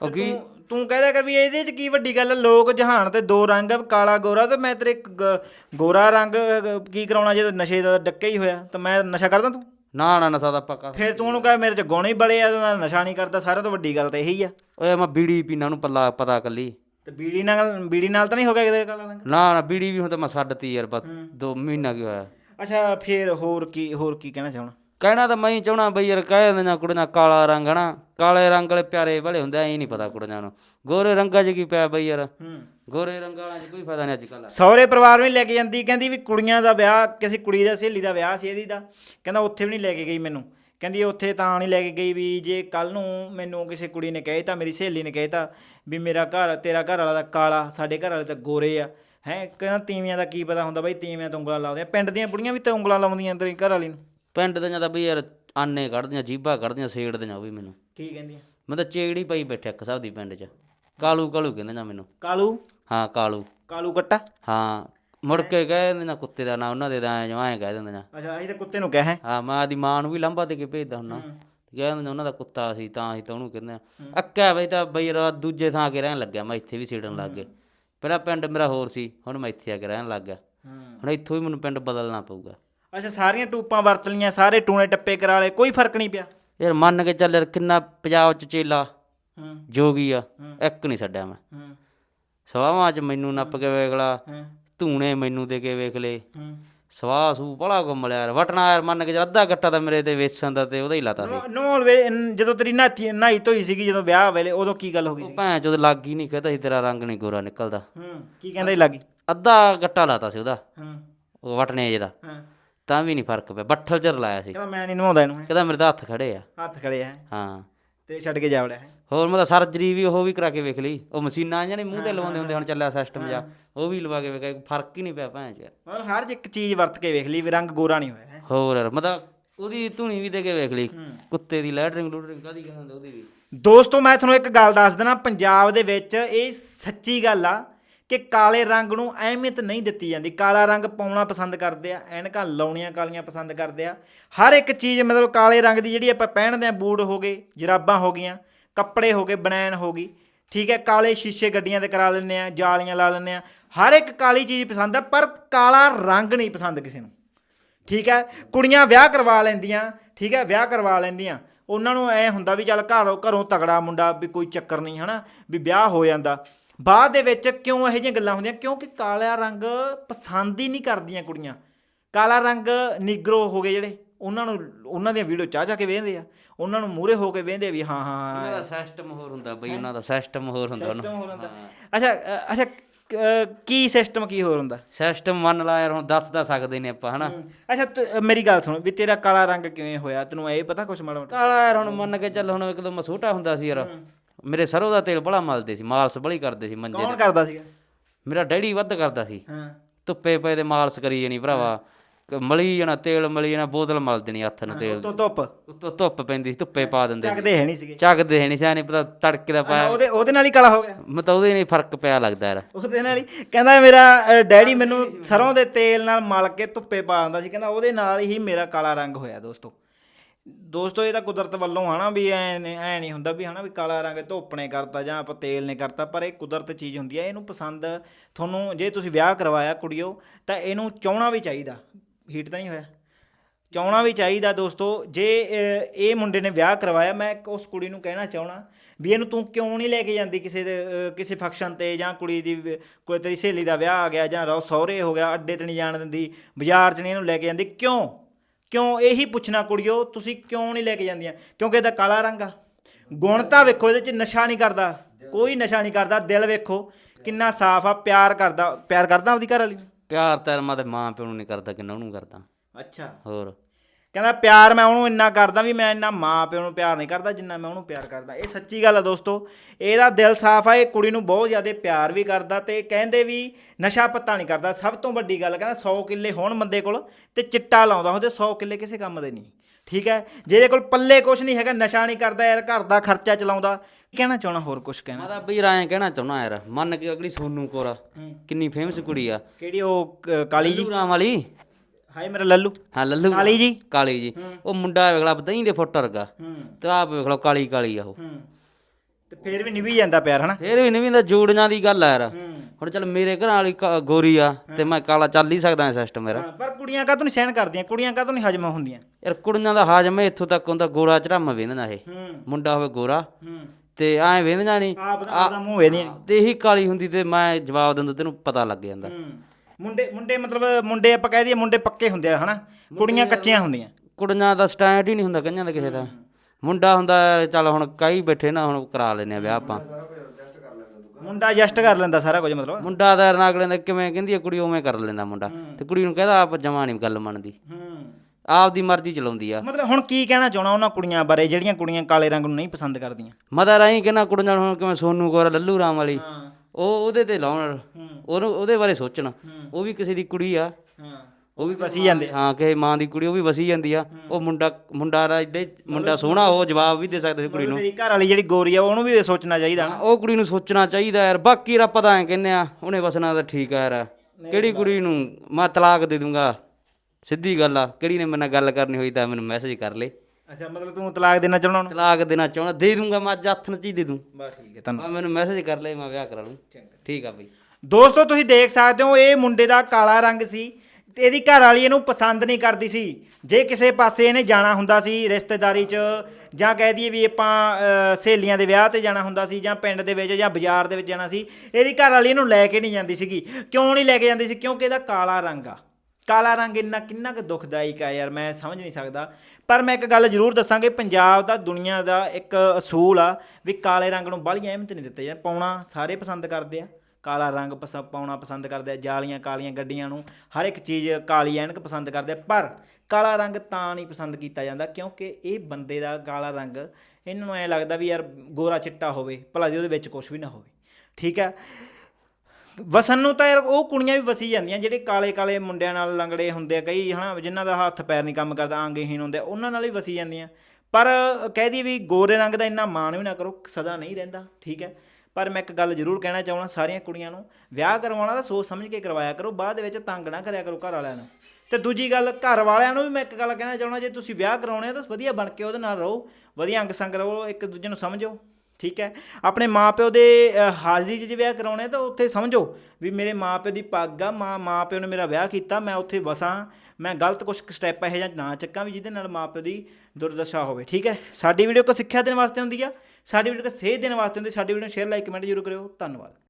ਉਹ ਕੀ ਤੂੰ ਕਹਿਦਾ ਕਰ ਵੀ ਇਹਦੇ 'ਚ ਕੀ ਵੱਡੀ ਗੱਲ ਹੈ ਲੋਕ ਜਹਾਨ ਤੇ ਦੋ ਰੰਗ ਆ ਕਾਲਾ ਗੋਰਾ ਤੇ ਮੈਂ ਤੇਰੇ ਗ- ਗੋਰਾ ਰੰਗ ਅ, ਕੀ ਕਰਾਉਣਾ ਜੇ ਨਸ਼ੇ ਦਾ ਡੱਕੇ ਹੀ ਹੋਇਆ ਤਾਂ ਮੈਂ ਨਸ਼ਾ ਕਰਦਾ ਤੂੰ? ਨਾ ਨਾ ਨਸਾ ਦਾ ਪੱਕਾ ਫਿਰ ਤੂੰ ਉਹਨੂੰ ਕਹੇ ਮੇਰੇ 'ਚ ਗੁਣ ਹੀ ਬੜੇ ਆ ਤੇ ਮੈਂ ਨਸ਼ਾ ਨਹੀਂ ਕਰਦਾ ਸਾਰਿਆਂ ਤੋਂ ਵੱਡੀ ਗੱਲ ਤਾਂ ਇਹੀ ਆ। ਓਏ ਮੈਂ ਬੀੜੀ ਪੀਣਾ ਨੂੰ ਪੱਲਾ ਪਤਾ ਕੱਲੀ। ਤੇ ਬੀੜੀ ਨਾਲ ਬੀੜੀ ਨਾਲ ਤਾਂ ਨਹੀਂ ਹੋ ਗਿਆ ਕਿਤੇ ਕਾਲਾ ਰੰਗ? ਨਾ ਨਾ ਬੀੜੀ ਵੀ ਹੁਣ ਤਾਂ ਮੈਂ ਛੱਡਤੀ ਯਾਰ ਬਸ 2 ਮਹੀਨਾ ਕੀ ਹੋਇਆ। ਅੱਛਾ ਫਿਰ ਹੋਰ ਕੀ ਹੋਰ ਕੀ ਕਹਿਣਾ ਚਾਹਣਾ ਕਹਿਣਾ ਤਾਂ ਮੈਂ ਹੀ ਚਾਹਣਾ ਬਈ ਯਾਰ ਕਹਿ ਦਿੰਦੀਆਂ ਕੁੜੀਆਂ ਕਾਲਾ ਰੰਗ ਹਨਾ? ਕਾਲੇ ਰੰਗ ਵਾਲੇ ਪਿਆਰੇ ਵਾਲੇ ਹੁੰਦੇ ਐ ਨਹੀਂ ਪਤਾ ਕੁੜੀਆਂ ਨੂੰ। ਗੋਰੇ ਰੰਗਾਂ 'ਚ ਕੀ ਪਿਆ ਬਈ ਯਾਰ? ਗੋਰੇ ਰੰਗਾਂ ਵਾਲਾ 'ਚ ਕੋਈ ਫਾਇਦਾ ਨਹੀਂ ਅੱਜ ਕੱਲ ਸਹੁਰੇ ਪਰਿਵਾਰ ਵੀ ਲੈ ਕੇ ਜਾਂਦੀ ਕਹਿੰਦੀ ਵੀ ਕੁੜੀਆਂ ਦਾ ਵਿਆਹ ਕਿਸੇ ਕੁੜੀ ਦਾ ਸਹੇਲੀ ਦਾ ਵਿਆਹ ਸੀ ਇਹਦੀ ਦਾ। ਕਹਿੰਦਾ ਉੱਥੇ ਵੀ ਨਹੀਂ ਲੈ ਕੇ ਗਈ ਮੈਨੂੰ। ਕਹਿੰਦੀ ਉੱਥੇ ਤਾਂ ਨਹੀਂ ਲੈ ਕੇ ਗਈ ਵੀ ਜੇ ਕੱਲ ਨੂੰ ਮੈਨੂੰ ਕਿਸੇ ਕੁੜੀ ਨੇ ਕਹੇ ਤਾਂ ਮੇਰੀ ਸਹੇਲੀ ਨੇ ਕਹੇ ਤਾਂ ਵੀ ਮੇਰਾ ਘਰ ਤੇਰਾ ਘਰ ਵਾਲਾ ਦਾ ਕਾਲਾ ਸਾਡੇ ਘਰ ਵਾਲੇ ਤਾਂ ਗੋਰੇ ਆ। ਹੈ? ਕਹਿੰਦਾ ਤੀਵੀਆਂ ਦਾ ਕੀ ਪਤਾ ਹੁੰਦਾ ਬਈ ਤੀਵੀਆਂ ਤੋਂ ਉਂਗਲਾਂ ਲਾਉਂਦੇ ਆ। ਪਿੰਡ ਦੀਆਂ ਬੁੜੀਆਂ ਵੀ ਤਾਂ ਉਂਗਲਾਂ ਲਾਉਂਦੀਆਂ ਤੇਰੀ ਘਰ ਵਾਲੀ ਨੂੰ। ਪਿੰਡ ਦੀਆਂ ਤਾਂ ਬਈ ਯਾਰ ਆਨੇ ਕੱਢਦੀਆਂ ਜੀਭਾਂ ਕੱਢਦੀਆਂ ਸੇੜਦੀਆਂ ਉਹ ਵੀ ਮੈਨੂੰ। ਕੀ ਕਹਿੰਦੀਆਂ? ਮੈਂ ਤਾਂ ਚੇੜੀ ਪਈ ਬੈਠਾ ਇੱਕ ਹਿਸਾਬ ਦੀ ਪਿੰਡ 'ਚ। ਕਾਲੂ ਕਾਲੂ ਕਹਿੰਦੇ ਨਾ ਮੈਨੂੰ। ਕਾਲੂ? ਹਾਂ ਕਾਲੂ। ਕਾਲੂ ਕੱਟਾ? ਹਾਂ ਮੁੜ ਕੇ ਕਹਿ ਦਿੰਦੇ ਨਾ ਕੁੱਤੇ ਦਾ ਨਾਂ ਉਹਨਾਂ ਦੇ ਤਾਂ ਐਂ ਐਂ ਕਹਿ ਦਿੰਦੇ ਨਾ। ਅੱਛਾ ਅਸੀਂ ਤਾਂ ਕੁੱਤੇ ਨੂੰ ਕਹਿ ਹੈ। ਮੈਂ ਆਦੀ ਮਾਂ ਨੂੰ ਵੀ ਲਾਂਭਾ ਦੇ ਕੇ ਭੇਜਦਾ ਹੁੰਨਾ ਕਹਿ ਦਿੰਦੇ ਉਹਨਾਂ ਦਾ ਕੁੱਤਾ ਸੀ ਤਾਂ ਅਸੀਂ ਤਾਂ ਉਹਨੂੰ ਕਹਿੰਦੇ ਆ। ਅੱਕਾ ਬਈ ਤਾਂ ਬਈ ਰਾਤ ਦੂਜੇ ਥਾਂ ਕੇ ਰਹਿਣ ਲੱਗਿਆ ਮੈਂ ਇੱਥੇ ਵੀ ਛੇੜਨ ਲੱਗ ਗਏ ਪਹਿਲਾਂ ਪਿੰਡ ਮੇਰਾ ਹੋਰ ਸੀ ਹੁਣ ਮੈਂ ਇੱਥੇ ਆ ਕੇ ਰਹਿਣ ਲੱਗ ਗਿਆ। ਹੁਣ ਇੱਥੋਂ ਵੀ ਮੈਨੂੰ ਪਿੰਡ ਬਦਲਣਾ ਪਊਗਾ। ਅੱਛਾ ਸਾਰੀਆਂ ਟੂਪਾਂ ਵਰਤ ਲੀਆਂ ਸਾਰੇ ਟੂਣੇ ਟੱਪੇ ਕਰਾ ਲਏ ਕੋਈ ਫ਼ਰਕ ਨਹੀਂ ਪਿਆ? ਯਾਰ ਮੰਨ ਕੇ ਚੱਲ ਯਾਰ ਕਿੰਨਾ ਪੰਜਾਬ 'ਚ ਚੇਲਾ ਹੂੰ। ਜੋਗੀ ਆ ਇੱਕ ਨਹੀਂ ਛੱਡਿਆ ਮੈਂ। ਹੂੰ। ਸਵਾਵਾਂ 'ਚ ਮੈਨੂੰ ਨੱਪ ਕੇ ਵੇਖ ਲਾ ਹੂੰ। ਧੂਣੇ ਮੈਨੂੰ ਦੇ ਕੇ ਵੇਖ ਲੇ। ਹੂੰ। ਸਵਾਹ ਸੂ ਬੜਾ ਘੁੰਮ ਲਿਆ ਯਾਰ ਵਟਣਾ ਯਾਰ ਮੰਨ ਕੇ ਚੱਲ ਅੱਧਾ ਗੱਟਾ ਤਾਂ ਮੇਰੇ ਤੇ ਵੇਚਣ ਦਾ ਤੇ ਉਹਦਾ ਹੀ ਲਾਤਾ ਸੀ। ਨੋਲ ਵੇ ਜਦੋਂ ਤੇਰੀ ਨਾਤੀ ਨਾਈ ਧੋਈ ਸੀਗੀ ਜਦੋਂ ਵਿਆਹ ਵੇਲੇ ਉਦੋਂ ਕੀ ਗੱਲ ਹੋ ਗਈ ਸੀ? ਭੈਣ ਚੋਦ ਲੱਗ ਹੀ ਨਹੀਂ ਕਹਦਾ ਸੀ ਤੇਰਾ ਰੰਗ ਨਹੀਂ ਗੋਰਾ ਨਿਕਲਦਾ। ਹੂੰ ਕੀ ਕਹਿੰਦਾ ਸੀ ਲੱਗੀ? ਅੱਧਾ ਗੱਟਾ ਲਾਤਾ ਸੀ ਉਹਦਾ ਹੂੰ। ਉਹ ਵਟਣੇ ਜਿਹਦਾ ਹਾਂ। ਤਾਂ ਵੀ ਨਹੀਂ ਫ਼ਰਕ ਪਿਆ। ਬੱਠਲ ਚ ਰਲਾਇਆ ਸੀ। ਕਹਿੰਦਾ ਮੈਂ ਨਹੀਂ ਨਵਾਉਂਦਾ ਇਹਨੂੰ ਕਹਿੰਦਾ ਮੇਰੇ ਤਾਂ ਹੱਥ ਖੜੇ ਆ। ਹੱਥ ਖੜੇ ਆ। ਹਾਂ। ਤੇ ਛੱਡ ਕੇ ਜਾ ਵੜਿਆ ਹੈ ਹੋਰ ਮੈਂ ਤਾਂ ਸਰਜਰੀ ਵੀ ਉਹ ਵੀ ਕਰਾ ਕੇ ਵੇਖ ਲਈ। ਉਹ ਮਸ਼ੀਨਾਂ ਜਾਂ ਨਹੀਂ ਮੂੰਹ ਤੇ ਲਵਾਉਂਦੇ ਹੁੰਦੇ ਹੁਣ ਚੱਲਿਆ ਸਿਸਟਮ ਜਾ ਉਹ ਵੀ ਲਵਾ ਕੇ ਵੇਖਿਆ ਫ਼ਰਕ ਹੀ ਨਹੀਂ ਪਿਆ ਭੈਣ ਚ ਮਤਲਬ ਹਰ ਇੱਕ ਚੀਜ਼ ਵਰਤ ਕੇ ਵੇਖ ਲਈ ਵੀ ਰੰਗ ਗੋਰਾ ਨਹੀਂ ਹੋਇਆ ਹੈ ਹੋਰ ਯਾਰ ਮਤਲਬ ਉਹਦੀ ਧੂਣੀ ਵੀ ਦੇ ਕੇ ਵੇਖ ਲਈ। ਕੁੱਤੇ ਦੀ ਲੈਟਰਿੰਗ ਲੂਟਰਿੰਗ ਕਾਦੀ ਕਹਿੰਦੇ ਹੁੰਦੇ ਉਹਦੀ ਵੀ। ਦੋਸਤੋ ਮੈਂ ਤੁਹਾਨੂੰ ਇੱਕ ਗੱਲ ਦੱਸ ਦੇਣਾ ਪੰਜਾਬ ਦੇ ਵਿੱਚ ਇਹ ਸੱਚੀ ਗੱਲ ਆ ਕਿ ਕਾਲੇ ਰੰਗ ਨੂੰ ਅਹਿਮੀਅਤ ਨਹੀਂ ਦਿੱਤੀ ਜਾਂਦੀ। ਕਾਲਾ ਰੰਗ ਪਾਉਣਾ ਪਸੰਦ ਕਰਦੇ ਆ, ਐਨਕਾਂ ਲਾਉਣੀਆਂ ਕਾਲੀਆਂ ਪਸੰਦ ਕਰਦੇ ਆ। ਹਰ ਇੱਕ ਚੀਜ਼ ਮਤਲਬ ਕਾਲੇ ਰੰਗ ਦੀ ਜਿਹੜੀ ਆਪਾਂ ਪਹਿਨਦੇ ਆ ਬੂਟ ਹੋ ਗਏ, ਜਰਾਬਾਂ ਹੋ ਗਈਆਂ, ਕੱਪੜੇ ਹੋ ਗਏ, ਬਨੈਣ ਹੋ ਗਈ, ਠੀਕ ਹੈ, ਕਾਲੇ ਸ਼ੀਸ਼ੇ ਗੱਡੀਆਂ ਤੇ ਕਰਾ ਲੈਂਦੇ ਆ ਜਾਲੀਆਂ ਲਾ ਲੈਂਦੇ ਆ ਹਰ ਇੱਕ ਕਾਲੀ ਚੀਜ਼ ਪਸੰਦ ਆ, ਪਰ ਕਾਲਾ ਰੰਗ ਨਹੀਂ ਪਸੰਦ ਕਿਸੇ ਨੂੰ। ਠੀਕ ਹੈ, ਕੁੜੀਆਂ ਵਿਆਹ ਕਰਵਾ ਲੈਂਦੀਆਂ, ਠੀਕ ਹੈ, ਵਿਆਹ ਕਰਵਾ ਲੈਂਦੀਆਂ। ਉਹਨਾਂ ਨੂੰ ਐ ਹੁੰਦਾ ਵੀ ਚੱਲ ਘਰੋਂ ਘਰੋਂ ਤਗੜਾ ਮੁੰਡਾ ਵੀ ਕੋਈ ਚੱਕਰ ਨਹੀਂ, ਹਨਾ? ਵੀ ਵਿਆਹ ਹੋ ਜਾਂਦਾ। ਬਾਅਦ ਦੇ ਵਿੱਚ ਕਿਉਂ ਇਹੋ ਜਿਹੀਆਂ ਗੱਲਾਂ ਹੁੰਦੀਆਂ? ਕਿਉਂਕਿ ਕਾਲਾ ਰੰਗ ਪਸੰਦ ਹੀ ਨਹੀਂ ਕਰਦੀਆਂ ਕੁੜੀਆਂ। ਕਾਲਾ ਰੰਗ ਨੀਗਰੋ ਹੋ ਗਏ ਜਿਹੜੇ ਉਹਨਾਂ ਨੂੰ ਉਹਨਾਂ ਦੀਆਂ ਵੀਡੀਓ ਚਾਹ ਚਾਹ ਕੇ ਵੇਖਦੇ ਆ। ਉਹਨਾਂ ਨੂੰ ਮੂਰੇ ਹੋ ਕੇ ਵੇਖਦੇ ਵੀ ਹਾਂ ਹਾਂ ਉਹਨਾਂ ਦਾ ਸਿਸਟਮ ਹੋਰ ਹੁੰਦਾ ਬਈ ਉਹਨਾਂ ਦਾ ਸਿਸਟਮ ਹੋਰ ਹੁੰਦਾ ਸਿਸਟਮ ਉਹਨੂੰ। ਹੋਰ ਹੁੰਦਾ। ਅੱਛਾ ਅੱਛਾ ਕੀ ਸਿਸਟਮ ਕੀ ਹੋਰ ਹੁੰਦਾ? ਸਿਸਟਮ ਮੰਨ ਲਾ ਯਾਰ ਹੁਣ ਦੱਸ ਤਾਂ ਸਕਦੇ ਨੇ ਆਪਾਂ ਹਨਾ? ਅੱਛਾ ਮੇਰੀ ਗੱਲ ਸੁਣ ਵੀ ਤੇਰਾ ਕਾਲਾ ਰੰਗ ਕਿਵੇਂ ਹੋਇਆ? ਤੈਨੂੰ ਇਹ ਪਤਾ ਕੁਛ ਮਾੜਾ ਮੋਟਾ? ਕਾਲਾ ਯਾਰ ਹੁਣ ਮੰਨ ਕੇ ਚੱਲ ਹੁਣ ਇੱਕਦਮ ਮਸੂਟਾ ਹੁੰਦਾ ਸੀ ਯਾਰ। ਮੇਰੇ ਸਰੋਂ ਦਾ ਤੇਲ ਬੜਾ ਮਲਦੇ ਸੀ ਮਾਲਸ ਬੜੀ ਕਰਦੇ ਸੀ ਮੰਜੇ ਕੌਣ ਤੇ। ਕਰਦਾ ਸੀਗਾ? ਮੇਰਾ ਡੈਡੀ ਵੱਧ ਕਰਦਾ ਸੀ। ਹਾਂ। ਧੁੱਪੇ ਪਏ ਤੇ ਮਾਲਸ ਕਰੀ ਜਾਣੀ ਭਰਾਵਾ। ਕ- ਮਲੀ ਜਾਣਾ ਤੇਲ ਮਲੀ ਜਾਣਾ ਬੋਤਲ ਮਲ ਦੇਣੀ ਹੱਥ ਨੂੰ ਤੇਲ। ਤੋ ਧੁੱਪ। ਉੱਤੋਂ ਧੁੱਪ ਪੈਂਦੀ ਸੀ ਧੁੱਪੇ ਪਾ ਦਿੰਦੇ ਸੀ। ਚੱਕਦੇ ਹੈ ਨਹੀਂ ਸੀਗੇ। ਚੱਕਦੇ ਹੈ ਨਹੀਂ ਸਿਆਣੇ ਪਤਾ ਤੜਕੇ ਦਾ ਪਾਇਆ। ਉਹਦੇ ਉਹਦੇ ਨਾਲ ਹੀ ਕਾਲਾ ਹੋ ਗਿਆ? ਮਤਲਬ ਉਹਦੇ ਨਹੀਂ ਫ਼ਰਕ ਪਿਆ ਲੱਗਦਾ ਯਾਰ। ਉਹਦੇ ਨਾਲ ਹੀ। ਕਹਿੰਦਾ ਮੇਰਾ ਅ, ਡੈਡੀ ਮੈਨੂੰ ਸਰੋਂ ਦੇ ਤੇਲ ਨਾਲ ਮਲ ਕੇ ਧੁੱਪੇ ਪਾ ਦਿੰਦਾ ਸੀ। ਕਹਿੰਦਾ ਉਹਦੇ ਨਾਲ ਹੀ ਮੇਰਾ ਕਾਲਾ ਰੰਗ ਹੋਇਆ ਦੋਸਤੋ। ਦੋਸਤੋ, ਇਹ ਤਾਂ ਕੁਦਰਤ ਵੱਲੋਂ ਹਨਾ ਵੀ ਐ ਐ ਨਹੀਂ ਹੁੰਦਾ ਵੀ ਹਨਾ ਵੀ ਕਾਲਾ ਰੰਗ ਧੁੱਪ ਨੇ ਕਰਤਾ ਜਾਂ ਆਪਾਂ ਤੇਲ ਨੇ ਕਰਤਾ, ਪਰ ਇਹ ਕੁਦਰਤ ਚੀਜ਼ ਹੁੰਦੀ ਹੈ, ਇਹਨੂੰ ਪਸੰਦ ਤੁਹਾਨੂੰ ਜੇ ਤੁਸੀਂ ਵਿਆਹ ਕਰਵਾਇਆ ਕੁੜੀਓ, ਤਾਂ ਇਹਨੂੰ ਚਾਹਣਾ ਵੀ ਚਾਹੀਦਾ ਹੀਟ ਤਾਂ ਨਹੀਂ ਹੋਇਆ। ਚਾਹਣਾ ਵੀ ਚਾਹੀਦਾ ਦੋਸਤੋ, ਜੇ ਇਹ ਮੁੰਡੇ ਨੇ ਵਿਆਹ ਕਰਵਾਇਆ, ਮੈਂ ਉਸ ਕੁੜੀ ਨੂੰ ਕਹਿਣਾ ਚਾਹਣਾ ਵੀ ਇਹਨੂੰ ਤੂੰ ਕਿਉਂ ਨਹੀਂ ਲੈ ਕੇ ਜਾਂਦੀ ਕਿਸੇ ਦੇ ਕਿਸੇ ਫੰਕਸ਼ਨ ਤੇ ਜਾਂ ਕੁੜੀ ਦੀ, ਕੋਈ ਤੇਰੀ ਸਹੇਲੀ ਦਾ ਵਿਆਹ ਆ ਗਿਆ ਜਾਂ ਰੋ, ਸਹੁਰੇ ਹੋ ਗਿਆ, ਅੱਡੇ ਤੇ ਨਹੀਂ ਜਾਣ ਦਿੰਦੀ, ਬਾਜ਼ਾਰ 'ਚ ਨਹੀਂ ਇਹਨੂੰ ਲੈ ਕੇ ਜਾਂਦੀ, ਕਿਉਂ? ਕਿਉਂ ਇਹੀ ਪੁੱਛਣਾ ਕੁੜੀਓ ਤੁਸੀਂ ਕਿਉਂ ਨਹੀਂ ਲੈ ਕੇ ਜਾਂਦੀਆਂ? ਕਿਉਂਕਿ ਇਹਦਾ ਕਾਲਾ ਰੰਗ ਆ। ਗੁਣ ਤਾਂ ਵੇਖੋ ਇਹਦੇ 'ਚ ਨਸ਼ਾ ਨਹੀਂ ਕਰਦਾ। ਕੋਈ ਨਸ਼ਾ ਨਹੀਂ ਕਰਦਾ ਦਿਲ ਵੇਖੋ ਕਿੰਨਾ ਸਾਫ਼ ਆ ਪਿਆਰ ਕਰਦਾ ਪਿਆਰ ਕਰਦਾ ਆਪਦੀ ਘਰ ਵਾਲੀ ਨੂੰ? ਪਿਆਰ ਤਾਂ ਮੈਂ ਤੇ ਮਾਂ ਪਿਓ ਨੂੰ ਨਹੀਂ ਕਰਦਾ ਕਿੰਨਾ ਉਹਨੂੰ ਕਰਦਾ। ਅੱਛਾ। ਹੋਰ। ਕਹਿੰਦਾ ਪਿਆਰ ਮੈਂ ਉਹਨੂੰ ਇੰਨਾ ਕਰਦਾ ਵੀ ਮੈਂ ਇੰਨਾ ਮਾਂ ਪਿਓ ਨੂੰ ਪਿਆਰ ਨਹੀਂ ਕਰਦਾ ਜਿੰਨਾ ਮੈਂ ਉਹਨੂੰ ਪਿਆਰ ਕਰਦਾ। ਇਹ ਸੱਚੀ ਗੱਲ ਆ ਦੋਸਤੋ। ਇਹਦਾ ਦਿਲ ਸਾਫ਼ ਆ ਇਹ ਕੁੜੀ ਨੂੰ ਬਹੁਤ ਜ਼ਿਆਦਾ ਪਿਆਰ ਵੀ ਕਰਦਾ ਤੇ ਕਹਿੰਦੇ ਵੀ ਨਸ਼ਾ ਪੱਤਾ ਨਹੀਂ ਕਰਦਾ। ਸਭ ਤੋਂ ਵੱਡੀ ਗੱਲ ਕਹਿੰਦਾ 100 ਕਿੱਲੇ ਹੋਣ ਬੰਦੇ ਕੋਲ ਤੇ ਚਿੱਟਾ ਲਾਉਂਦਾ ਉਹਦੇ 100 ਕਿੱਲੇ ਕਿਸੇ ਕੰਮ ਦੇ ਨਹੀਂ। ਠੀਕ ਹੈ? ਜਿਹਦੇ ਕੋਲ ਪੱਲੇ ਕੁਛ ਨਹੀਂ ਹੈਗਾ ਨਸ਼ਾ ਨਹੀਂ ਕਰਦਾ ਯਾਰ ਘਰ ਦਾ ਖਰਚਾ ਚਲਾਉਂਦਾ। ਕਹਿਣਾ ਚਾਹਣਾ ਹੋਰ ਕੁਛ ਕਹਿਣਾ? ਮੈਂ ਤਾਂ ਬਈ ਰਾਏ ਕਹਿਣਾ ਚਾਹੁੰਦਾ ਯਾਰ ਮੰਨ ਕੇ ਅਗਲੀ ਸੋਨੂ ਕੋਰਾ ਕਿੰਨੀ ਫੇਮਸ ਕੁੜੀ ਆ। ਕਿਹੜੀ ਉਹ ਕਾਲੀ ਜੀ? ਰਾਮ ਵਾਲੀ? ਹਾਏ ਮੇਰਾ ਲੱਲੂ। ਹਾਂ ਲੱਲੂ। ਕਾਲੀ ਜੀ? ਕਾਲੀ ਜੀ। ਉਹ ਮੁੰਡਾ ਵੇਖਲਾ ਦਹੀਂ ਦੇ ਫੁੱਟ ਵਰਗਾ। ਤੇ ਆਪ ਵੇਖਲਾ ਕਾਲੀ ਕਾਲੀ ਆ ਉਹ। ਤੇ ਫੇਰ ਵੀ ਨਿਭੀ ਜਾਂਦਾ ਪਿਆਰ ਹਨਾ? ਫੇਰ ਵੀ ਨਹੀਂ ਦਾ ਜੋੜੀਆਂ ਦੀ ਗੱਲ ਆ ਯਾਰ। ਹੁਣ ਚੱਲ ਮੇਰੇ ਘਰਾਂ ਵਾਲੀ ਕਾ- ਗੋਰੀ ਆ ਤੇ ਮੈਂ ਕਾਲਾ ਚੱਲ ਹੀ ਸਕਦਾ ਸਿਸਟਮ ਮੇਰਾ। ਹਾਂ, ਪਰ ਕੁੜੀਆਂ ਕਾਹਤੋਂ ਨਹੀਂ ਸਹਿਣ ਕਰਦੀਆਂ? ਕੁੜੀਆਂ ਕਾਹਤੋਂ ਨਹੀਂ ਹਜਮ ਹੁੰਦੀਆਂ? ਯਾਰ ਕੁੜੀਆਂ ਦਾ ਹਾਜਮ ਇੱਥੋਂ ਤੱਕ ਹੁੰਦਾ ਗੋਰਾ ਚੜਾਮ ਵੇਂਦਣਾ ਇਹ। ਹੂੰ। ਮੁੰਡਾ ਹੋਵੇ ਗੋਰਾ ਹੂੰ। ਤੇ ਐ ਵੇਂਦਣਾ ਨਹੀਂ ਆਪ ਦਾ ਮੂੰਹ ਇਹਦੀ ਤੇ ਇਹੀ ਕਾਲੀ ਹੁੰਦੀ ਤੇ ਮੈਂ ਜਵਾਬ ਦਿੰਦਾ ਤੈਨੂੰ ਪਤਾ ਲੱਗ ਜਾਂਦਾ। ਹੂੰ। ਮੁੰਡੇ ਮੁੰਡੇ ਮਤਲਬ ਮੁੰਡੇ ਆਪਾਂ ਕਹਿ ਦਈਏ ਮੁੰਡੇ ਪੱਕੇ ਹੁੰਦੇ ਆ ਹਨਾ? ਕੁੜੀਆਂ ਕੱਚੀਆਂ ਹੁੰਦੀਆਂ। ਕੁੜੀਆਂ ਦਾ ਸਟੈਂਡ ਹੀ ਨਹੀਂ ਹੁੰਦਾ ਕਈਆਂ ਦਾ ਕਿਸੇ ਦਾ। ਮੁੰਡਾ ਹੁੰਦਾ ਚੱਲ ਹੁਣ ਕਈ ਬੈਠੇ ਨਾ ਹੁਣ ਕਰਾ ਲੈਨੇ ਆ ਵਿਆਹ ਆਪਾਂ। ਮੁੰਡਾ ਐਡਜਸਟ ਕਰ ਲੈਂਦਾ ਸਾਰਾ ਕੁਝ ਮਤਲਬ। ਮੁੰਡਾ ਦਾ ਨਾਗ ਲੈਂਦਾ ਕਿਵੇਂ ਕਹਿੰਦੀ ਆ ਕੁੜੀ ਉਵੇਂ ਕਰ ਲੈਂਦਾ ਮੁੰਡਾ। ਤੇ ਕੁੜੀ ਨੂੰ ਕਹਿੰਦਾ ਆਪ ਜਮਾ ਨਹੀਂ ਗੱਲ ਮੰਨਦੀ। ਹੂੰ। ਆਪਦੀ ਮਰਜ਼ੀ ਚਲਾਉਂਦੀ ਆ। ਮਤਲਬ ਹੁਣ ਕੀ ਕਹਿਣਾ ਚਾਹਣਾ ਉਹਨਾਂ ਕੁੜੀਆਂ ਬਾਰੇ ਜਿਹੜੀਆਂ ਕੁੜੀਆਂ ਕਾਲੇ ਰੰਗ ਨੂੰ ਨਹੀਂ ਪਸੰਦ ਕਰਦੀਆਂ? ਮਦਰ ਆਈ ਕਹਿੰਦਾ ਕੁੜੀਆਂ ਨੂੰ ਹੁਣ ਕਿਵੇਂ ਸੋਨੂ ਕੋਰ ਲੱਲੂ ਰਾਮ ਵਾਲੀ। ਹਾਂ। ਉਹ ਉਹਦੇ ਤੇ ਲਾਉਣ। ਉਹਨੂੰ ਉਹਦੇ ਬਾਰੇ ਸੋਚਣ। ਉਹ ਵੀ ਕਿਸੇ ਦੀ ਕੁੜੀ ਆ। ਉਹ ਵੀ ਫਸੀ ਜਾਂਦੇ। ਹਾਂ ਕਿਸੇ ਮਾਂ ਦੀ ਕੁੜੀ ਉਹ ਵੀ ਵਸੀ ਜਾਂਦੀ ਆ। ਉਹ ਮੁੰਡਾ ਮੁੰਡਾ ਦਾ ਏਡੇ ਮੁੰਡਾ ਸੋਹਣਾ ਉਹ ਜਵਾਬ ਵੀ ਦੇ ਸਕਦਾ ਸੀ ਕੁੜੀ ਨੂੰ। ਤੇਰੀ ਘਰ ਵਾਲੀ ਜਿਹੜੀ ਗੋਰੀ ਆ ਉਹਨੂੰ ਵੀ ਸੋਚਣਾ ਚਾਹੀਦਾ। ਉਹ ਕੁੜੀ ਨੂੰ ਸੋਚਣਾ ਚਾਹੀਦਾ ਯਾਰ। ਬਾਕੀ ਰ ਪਤਾ ਐ ਕਹਿੰਨੇ ਆ ਉਹਨੇ ਵਸਣਾ ਤਾਂ ਠੀਕ ਆ ਯਾਰ। ਕਿਹੜੀ ਕੁੜੀ ਨੂੰ ਮੈਂ ਤਲਾਕ ਦੇ ਦੂੰਗਾ? ਸਿੱਧੀ ਗੱਲ ਆ। ਕਿਹੜੀ ਨੇ ਮੇਰੇ ਨਾਲ ਗੱਲ ਕਰਨੀ ਹੋਈ ਤਾਂ ਮੈਨੂੰ ਮੈਸੇਜ ਕਰ ਲੈ। ਅੱਛਾ ਮਤਲਬ ਤੂੰ ਤਲਾਕ ਦੇਣਾ ਚਾਹਣਾ ਉਹਨੂੰ? ਤਲਾਕ ਦੇਣਾ ਚਾਹੁੰਦਾ ਦੇ ਦੂੰਗਾ ਮੈਂ ਅੱਜ ਹੱਥ ਹੀ ਦੇ ਦੂੰ। ਬਸ ਠੀਕ ਹੈ ਤੁਹਾਨੂੰ ਆ ਮੈਨੂੰ ਮੈਸੇਜ ਕਰ ਲੈ ਮੈਂ ਵਿਆਹ ਕਰਾ ਲੂੰ। ਠੀਕ ਆ ਬਈ। ਦੋਸਤੋ ਤੁਸੀਂ ਦੇਖ ਸਕਦੇ ਹੋ ਇਹ ਮੁੰਡੇ ਦਾ ਕਾਲਾ ਰੰਗ ਸੀ ਤੇ ਇਹਦੀ ਘਰ ਵਾਲੀ ਇਹਨੂੰ ਪਸੰਦ ਨਹੀਂ ਕਰਦੀ ਸੀ। ਜੇ ਕਿਸੇ ਪਾਸੇ ਇਹਨੇ ਜਾਣਾ ਹੁੰਦਾ ਸੀ ਰਿਸ਼ਤੇਦਾਰੀ 'ਚ ਜਾਂ ਕਹਿ ਦਈਏ ਵੀ ਆਪਾਂ ਅ, ਸਹੇਲੀਆਂ ਦੇ ਵਿਆਹ ਤੇ ਜਾਣਾ ਹੁੰਦਾ ਸੀ ਜਾਂ ਪਿੰਡ ਦੇ ਵਿੱਚ ਜਾਂ ਬਾਜ਼ਾਰ ਦੇ ਵਿੱਚ ਜਾਣਾ ਸੀ ਇਹਦੀ ਘਰ ਵਾਲੀ ਇਹਨੂੰ ਲੈ ਕੇ ਨਹੀਂ ਜਾਂਦੀ ਸੀਗੀ। ਕਿਉਂ ਨਹੀਂ ਲੈ ਕੇ ਜਾਂਦੀ ਸੀ? ਕਿਉਂਕਿ ਇਹਦਾ ਕਾਲਾ ਰੰਗ ਆ। ਕਾਲਾ ਰੰਗ ਇੰਨਾ ਕਿੰਨਾ ਕੁ ਦੁਖਦਾਇਕ ਆ ਯਾਰ, ਮੈਂ ਸਮਝ ਨਹੀਂ ਸਕਦਾ। ਪਰ ਮੈਂ ਇੱਕ ਗੱਲ ਜ਼ਰੂਰ ਦੱਸਾਂਗੇ, ਪੰਜਾਬ ਦਾ, ਦੁਨੀਆ ਦਾ ਇੱਕ ਅਸੂਲ ਆ ਵੀ ਕਾਲੇ ਰੰਗ ਨੂੰ ਬਾਹਲੀ ਅਹਿਮੀਅਤ ਨਹੀਂ ਦਿੱਤੀ ਜਾਂ ਪਾਉਣਾ ਸਾਰੇ ਪਸੰਦ ਕਰਦੇ ਆ। ਕਾਲਾ ਰੰਗ ਪਸ, ਪਾਉਣਾ ਪਸੰਦ ਕਰਦੇ ਆ, ਜਾਲੀਆਂ ਕਾਲੀਆਂ ਗੱਡੀਆਂ ਨੂੰ ਹਰ ਇੱਕ ਚੀਜ਼ ਕਾਲੀ ਐਨਕ ਪਸੰਦ ਕਰਦੇ ਆ, ਪਰ ਕਾਲਾ ਰੰਗ ਤਾਂ ਨਹੀਂ ਪਸੰਦ ਕੀਤਾ ਜਾਂਦਾ, ਕਿਉਂਕਿ ਇਹ ਬੰਦੇ ਦਾ ਕਾਲਾ ਰੰਗ ਇਹਨਾਂ ਨੂੰ ਐ ਲੱਗਦਾ ਵੀ ਯਾਰ ਗੋਰਾ ਚਿੱਟਾ ਹੋਵੇ, ਭਲਾ ਜੀ ਉਹਦੇ ਵਿੱਚ ਕੁਝ ਵੀ ਨਾ ਹੋਵੇ। ਠੀਕ ਹੈ? ਵਸਣ ਨੂੰ ਤਾਂ ਯਾਰ ਉਹ ਕੁੜੀਆਂ ਵੀ ਵਸੀ ਜਾਂਦੀਆਂ ਜਿਹੜੇ ਕਾਲੇ ਕਾਲੇ ਮੁੰਡਿਆਂ ਨਾਲ ਲੰਗੜੇ ਹੁੰਦੇ ਆ ਕਈ ਹਨਾ ਜਿਨ੍ਹਾਂ ਦਾ ਹੱਥ ਪੈਰ ਨਹੀਂ ਕੰਮ ਕਰਦਾ ਅੰਗਹੀਣ ਹੁੰਦੇ ਆ, ਉਹਨਾਂ ਨਾਲ ਹੀ ਵਸੀ ਜਾਂਦੀਆਂ। ਪਰ ਕਹਿ ਦੀ ਵੀ ਗੋਰੇ ਰੰਗ ਦਾ ਇੰਨਾ ਮਾਣ ਵੀ ਨਾ ਕਰੋ ਸਦਾ ਨਹੀਂ ਰਹਿੰਦਾ ਠੀਕ ਹੈ? ਪਰ ਮੈਂ ਇੱਕ ਗੱਲ ਜ਼ਰੂਰ ਕਹਿਣਾ ਚਾਹੁੰਦਾ ਸਾਰੀਆਂ ਕੁੜੀਆਂ ਨੂੰ ਵਿਆਹ ਕਰਵਾਉਣਾ ਤਾਂ ਸੋਚ ਸਮਝ ਕੇ ਕਰਵਾਇਆ ਕਰੋ ਬਾਅਦ ਦੇ ਵਿੱਚ ਤੰਗ ਨਾ ਕਰਿਆ ਕਰੋ ਘਰ ਵਾਲਿਆਂ ਨੂੰ। ਤੇ ਦੂਜੀ ਗੱਲ ਘਰ ਵਾਲਿਆਂ ਨੂੰ ਵੀ ਮੈਂ ਇੱਕ ਗੱਲ ਕਹਿਣਾ ਚਾਹੁੰਦਾ ਜੇ ਤੁਸੀਂ ਵਿਆਹ ਕਰਾਉਣੇ ਆ ਤਾਂ ਵਧੀਆ ਬਣ ਕੇ ਉਹਦੇ ਨਾਲ ਰਹੋ ਵਧੀਆ ਅੰਗ ਸੰਗ ਰਹੋ ਇੱਕ ਦੂਜੇ ਨੂੰ ਸਮਝੋ। ਠੀਕ ਹੈ? ਆਪਣੇ ਮਾਪਿਓ ਦੇ ਹਾਜ਼ਰੀ 'ਚ ਜੇ ਵਿਆਹ ਕਰਾਉਣੇ ਆ, ਤਾਂ ਉੱਥੇ ਸਮਝੋ ਵੀ ਮੇਰੇ ਮਾਪਿਓ ਦੀ ਪੱਗ ਆ, ਮਾਂ, ਮਾਪਿਓ ਨੇ ਮੇਰਾ ਵਿਆਹ ਕੀਤਾ, ਮੈਂ ਉੱਥੇ ਵਸਾਂ, ਮੈਂ ਗਲਤ ਕੁਝ ਸਟੈਪ ਇਹੋ ਜਿਹਾ ਨਾ ਚੱਕਾਂ ਵੀ ਜਿਹਦੇ ਨਾਲ ਮਾਪਿਓ ਦੀ ਦੁਰਦਸ਼ਾ ਹੋਵੇ, ਠੀਕ ਹੈ? ਸਾਡੀ ਵੀਡੀਓ ਕੋ ਸਿੱਖਿਆ ਦੇਣ ਵਾਸਤੇ ਹੁੰਦੀ ਆ, ਸਾਡੀ ਵੀਡੀਓ ਕੋ ਸੇਧ ਦੇਣ ਵਾਸਤੇ ਹੁੰਦੀ ਸਾਡੀ ਵੀਡੀਓ ਨੂੰ ਸ਼ੇਅਰ ਲਾਈਕ ਕਮੈਂਟ ਜ਼ਰੂਰ ਕਰਿਓ, ਧੰਨਵਾਦ।